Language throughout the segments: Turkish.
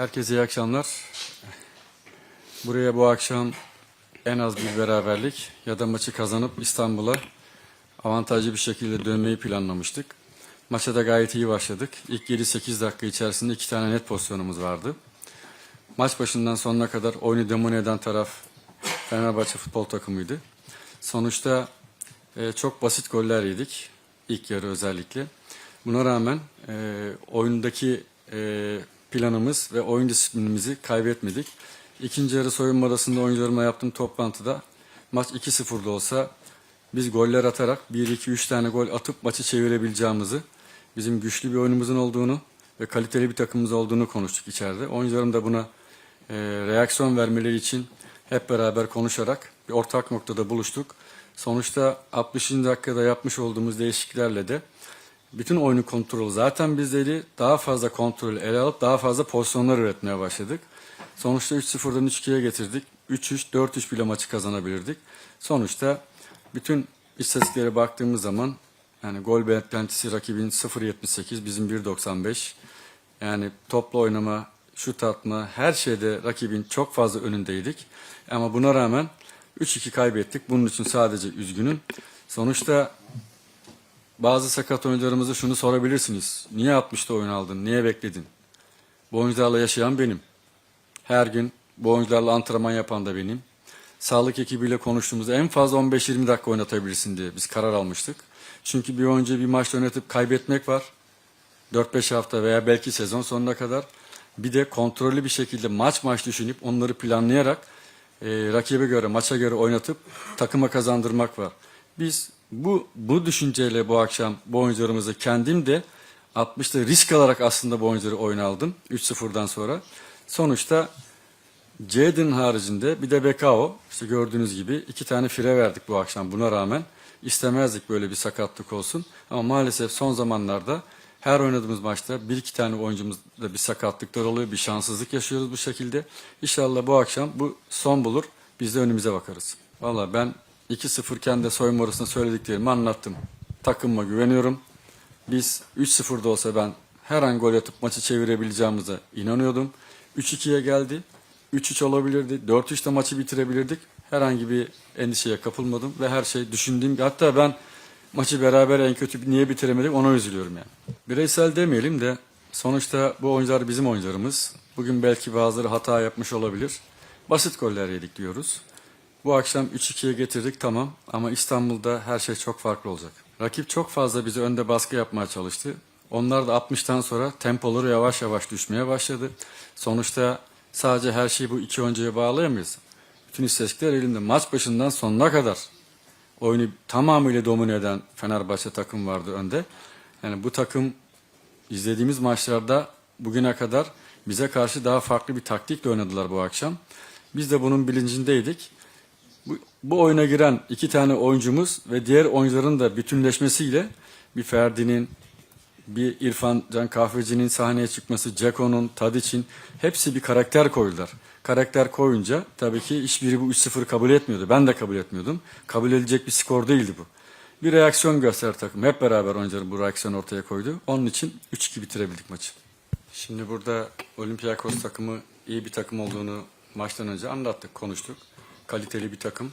Herkese iyi akşamlar. Buraya bu akşam en az bir beraberlik ya da maçı kazanıp İstanbul'a avantajlı bir şekilde dönmeyi planlamıştık. Maça da gayet iyi başladık. İlk 7-8 dakika içerisinde iki tane net pozisyonumuz vardı. Maç başından sonuna kadar oyunu domine eden taraf Fenerbahçe futbol takımıydı. Sonuçta e, çok basit goller yedik. ilk yarı özellikle. Buna rağmen e, oyundaki e, planımız ve oyun disiplinimizi kaybetmedik. İkinci yarı soyunma arasında oyuncularımla yaptığım toplantıda maç 2-0'da olsa biz goller atarak 1-2-3 tane gol atıp maçı çevirebileceğimizi, bizim güçlü bir oyunumuzun olduğunu ve kaliteli bir takımımız olduğunu konuştuk içeride. Oyuncularım da buna e, reaksiyon vermeleri için hep beraber konuşarak bir ortak noktada buluştuk. Sonuçta 60. dakikada yapmış olduğumuz değişikliklerle de bütün oyunu kontrolü zaten bizdeydi. Daha fazla kontrol ele alıp daha fazla pozisyonlar üretmeye başladık. Sonuçta 3-0'dan 3-2'ye getirdik. 3-3, 4-3 bile maçı kazanabilirdik. Sonuçta bütün istatistiklere baktığımız zaman yani gol beklentisi rakibin 0.78, bizim 1.95. Yani topla oynama, şut atma, her şeyde rakibin çok fazla önündeydik. Ama buna rağmen 3-2 kaybettik. Bunun için sadece üzgünüm. Sonuçta bazı sakat oyuncularımıza şunu sorabilirsiniz. Niye 60'ta oyun aldın? Niye bekledin? Bu oyuncularla yaşayan benim. Her gün bu oyuncularla antrenman yapan da benim. Sağlık ekibiyle konuştuğumuzda en fazla 15-20 dakika oynatabilirsin diye biz karar almıştık. Çünkü bir oyuncuyu bir maçta oynatıp kaybetmek var. 4-5 hafta veya belki sezon sonuna kadar. Bir de kontrollü bir şekilde maç maç düşünüp onları planlayarak e, rakibe göre, maça göre oynatıp takıma kazandırmak var. Biz bu bu düşünceyle bu akşam bu oyuncularımızı kendim de 60'ta risk alarak aslında bu oyuncuları oyuna aldım 3-0'dan sonra. Sonuçta Jaden haricinde bir de Bekao işte gördüğünüz gibi iki tane fire verdik bu akşam buna rağmen. istemezdik böyle bir sakatlık olsun. Ama maalesef son zamanlarda her oynadığımız maçta bir iki tane oyuncumuzda bir sakatlıklar oluyor. Bir şanssızlık yaşıyoruz bu şekilde. İnşallah bu akşam bu son bulur. Biz de önümüze bakarız. Valla ben 2-0 iken de soyunma arasında söylediklerimi anlattım. Takımıma güveniyorum. Biz 3-0'da olsa ben her an gol atıp maçı çevirebileceğimize inanıyordum. 3-2'ye geldi. 3-3 olabilirdi. 4-3'te maçı bitirebilirdik. Herhangi bir endişeye kapılmadım ve her şey düşündüğüm gibi. Hatta ben maçı beraber en kötü niye bitiremedik ona üzülüyorum yani. Bireysel demeyelim de sonuçta bu oyuncular bizim oyuncularımız. Bugün belki bazıları hata yapmış olabilir. Basit goller yedik diyoruz. Bu akşam 3-2'ye getirdik tamam ama İstanbul'da her şey çok farklı olacak. Rakip çok fazla bizi önde baskı yapmaya çalıştı. Onlar da 60'tan sonra tempoları yavaş yavaş düşmeye başladı. Sonuçta sadece her şeyi bu iki oyuncuya bağlayamayız. Bütün istatistikler elimde. Maç başından sonuna kadar oyunu tamamıyla domine eden Fenerbahçe takım vardı önde. Yani bu takım izlediğimiz maçlarda bugüne kadar bize karşı daha farklı bir taktikle oynadılar bu akşam. Biz de bunun bilincindeydik. Bu, bu oyuna giren iki tane oyuncumuz ve diğer oyuncuların da bütünleşmesiyle bir Ferdi'nin, bir İrfan Can Kahveci'nin sahneye çıkması, Ceko'nun, Tadiç'in hepsi bir karakter koydular. Karakter koyunca tabii ki hiçbiri bu 3-0 kabul etmiyordu. Ben de kabul etmiyordum. Kabul edilecek bir skor değildi bu. Bir reaksiyon göster takım. Hep beraber oyuncular bu reaksiyon ortaya koydu. Onun için 3-2 bitirebildik maçı. Şimdi burada Olympiakos takımı iyi bir takım olduğunu maçtan önce anlattık, konuştuk. Kaliteli bir takım.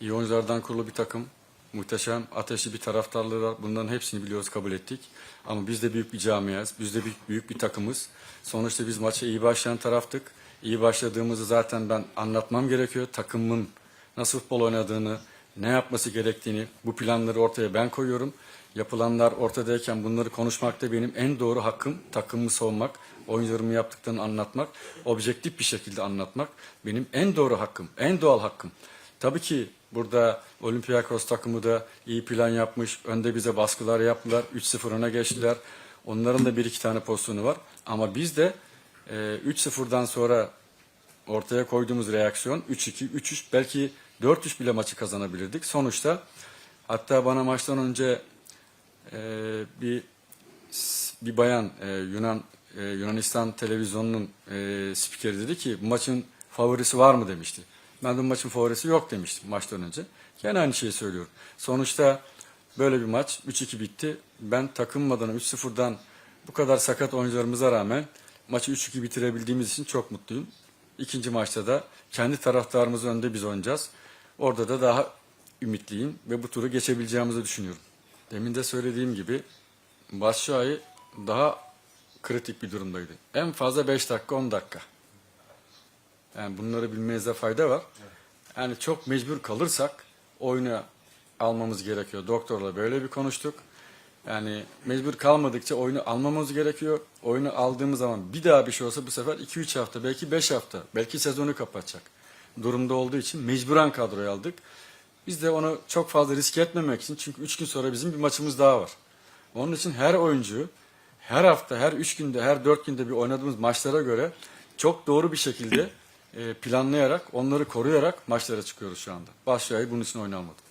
iyi oyunculardan kurulu bir takım. Muhteşem, ateşli bir taraftarlığı var. Bunların hepsini biliyoruz, kabul ettik. Ama biz de büyük bir camiayız. Biz de büyük, büyük bir takımız. Sonuçta biz maça iyi başlayan taraftık. İyi başladığımızı zaten ben anlatmam gerekiyor. Takımın nasıl futbol oynadığını, ne yapması gerektiğini, bu planları ortaya ben koyuyorum. Yapılanlar ortadayken bunları konuşmak da benim en doğru hakkım. Takımımı savunmak, oyuncularımı yaptıklarını anlatmak, objektif bir şekilde anlatmak benim en doğru hakkım, en doğal hakkım. Tabii ki burada Olympiakos takımı da iyi plan yapmış. Önde bize baskılar yaptılar. 3-0 öne geçtiler. Onların da bir iki tane pozisyonu var. Ama biz de e, 3-0'dan sonra ortaya koyduğumuz reaksiyon 3-2, 3-3 belki 4-3 bile maçı kazanabilirdik. Sonuçta hatta bana maçtan önce e, bir bir bayan e, Yunan e, Yunanistan televizyonunun e, spikeri dedi ki maçın favorisi var mı demişti. Ben de maçın favorisi yok demiştim maçtan önce. Gene aynı şeyi söylüyorum. Sonuçta böyle bir maç 3-2 bitti. Ben takım adına 3-0'dan bu kadar sakat oyuncularımıza rağmen maçı 3-2 bitirebildiğimiz için çok mutluyum. İkinci maçta da kendi taraftarımızın önünde biz oynayacağız. Orada da daha ümitliyim ve bu turu geçebileceğimizi düşünüyorum. Demin de söylediğim gibi Başşuay'ı daha kritik bir durumdaydı. En fazla 5 dakika 10 dakika. Yani bunları bilmenizde fayda var. Yani çok mecbur kalırsak oyunu almamız gerekiyor. Doktorla böyle bir konuştuk. Yani mecbur kalmadıkça oyunu almamız gerekiyor. Oyunu aldığımız zaman bir daha bir şey olsa bu sefer 2-3 hafta belki 5 hafta belki sezonu kapatacak durumda olduğu için mecburen kadroya aldık. Biz de onu çok fazla risk etmemek için çünkü 3 gün sonra bizim bir maçımız daha var. Onun için her oyuncu her hafta, her 3 günde, her 4 günde bir oynadığımız maçlara göre çok doğru bir şekilde e, planlayarak, onları koruyarak maçlara çıkıyoruz şu anda. Başşuay'ı bunun için oynamadık.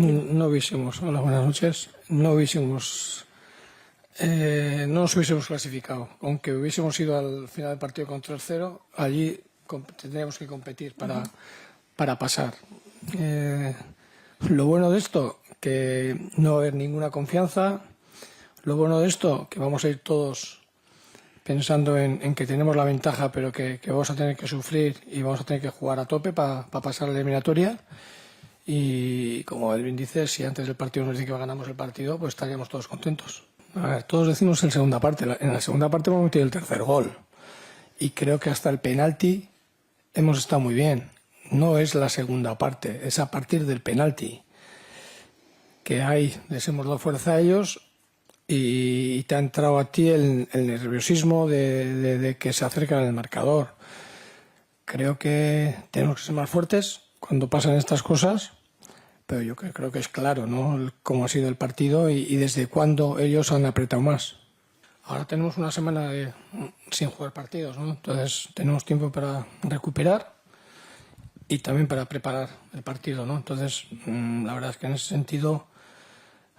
No hubiésemos, hola, buenas noches, no hubiésemos, eh, no nos hubiésemos clasificado. Aunque hubiésemos ido al final del partido con 3-0, allí tendríamos que competir para, para pasar. Eh, lo bueno de esto, que no va a haber ninguna confianza. Lo bueno de esto, que vamos a ir todos pensando en, en que tenemos la ventaja, pero que, que vamos a tener que sufrir y vamos a tener que jugar a tope para pasar la eliminatoria. Y como Edwin dice, si antes del partido nos dice que ganamos el partido, pues estaríamos todos contentos. Todos decimos en segunda parte. En la segunda parte hemos metido el tercer gol. Y creo que hasta el penalti hemos estado muy bien. No es la segunda parte, es a partir del penalti. Que ahí les hemos dado fuerza a ellos y, te ha entrado a ti el, nerviosismo de- de que se acercan al marcador. Creo que tenemos que ser más fuertes cuando pasan estas cosas, pero yo cre- creo que es claro, ¿no? Cómo ha sido el partido y, desde cuándo ellos han apretado más. Ahora tenemos una semana de- sin jugar partidos, ¿no? Entonces tenemos tiempo para recuperar y también para preparar el partido, ¿no? Entonces, mm, la verdad es que en ese sentido,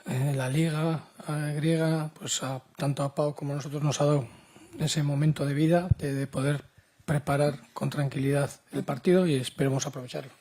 eh, la liga eh, griega, pues a- tanto a Pau como a nosotros nos ha dado ese momento de vida de poder preparar con tranquilidad el partido y esperemos aprovecharlo.